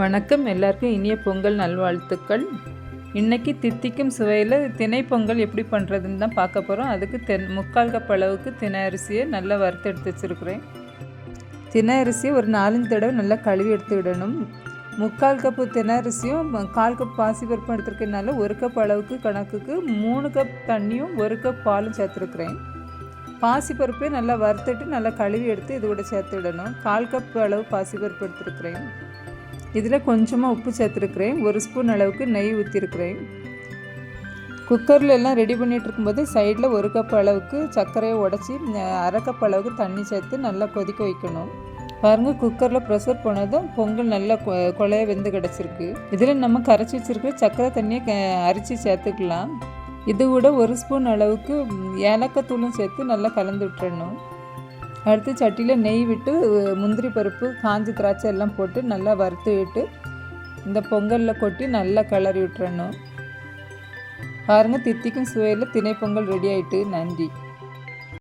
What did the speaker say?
வணக்கம். எல்லாருக்கும் இனிய பொங்கல் நல்வாழ்த்துக்கள். இன்றைக்கி தித்திக்கும் சுவையில் தினைப்பொங்கல் பொங்கல் எப்படி பண்ணுறதுன்னு தான் பார்க்க போகிறோம் அதுக்கு தென் முக்கால் கப் அளவுக்கு தினை அரிசியை நல்லா வறுத்து எடுத்து வச்சுருக்குறேன். தினை அரிசியை ஒரு நாலஞ்சு தடவை நல்லா கழுவி எடுத்துக்கிடணும் முக்கால் கப்பு தினை அரிசியும் கால் கப் பாசிப்பருப்பும் எடுத்துருக்கனால ஒரு கப் அளவுக்கு கணக்குக்கு மூணு கப் தண்ணியும் ஒரு கப் பாலும் சேர்த்துருக்குறேன். பாசிப்பருப்பே நல்லா வறுத்துட்டு நல்லா கழுவி எடுத்து இது கூட சேர்த்துவிடணும் கால் கப் அளவு பாசிப்பருப்பு எடுத்துருக்குறேன். இதில் கொஞ்சமாக உப்பு சேர்த்துருக்குறேன். ஒரு ஸ்பூன் அளவுக்கு நெய் ஊற்றிருக்கிறேன் குக்கரில் எல்லாம் ரெடி பண்ணிகிட்டு இருக்கும்போது சைடில் ஒரு கப் அளவுக்கு சர்க்கரையை உடச்சி அரை கப் அளவுக்கு தண்ணி சேர்த்து நல்லா கொதிக்க வைக்கணும். பாருங்கள் குக்கரில் ப்ரெஷர் போனதும் பொங்கல் நல்லா கொ- கொலைய வெந்து கிடச்சிருக்கு. இதில் நம்ம கரைச்சி வச்சிருக்கிற சர்க்கரை தண்ணியை க அரிச்சு சேர்த்துக்கலாம். இது கூட ஒரு ஸ்பூன் அளவுக்கு ஏலக்காய் தூளும் சேர்த்து நல்லா கலந்து விட்டுறணும். அடுத்து சட்டியில் நெய் விட்டு முந்திரி பருப்பு காஞ்சி திராட்சை எல்லாம் போட்டு நல்லா வறுத்து விட்டு இந்த பொங்கலில் கொட்டி நல்லா கிளறி விட்டுறணும். பாருங்கள் தித்திக்கும் சுவையில் திணைப்பொங்கல் ரெடி ஆயிட்டு. நன்றி.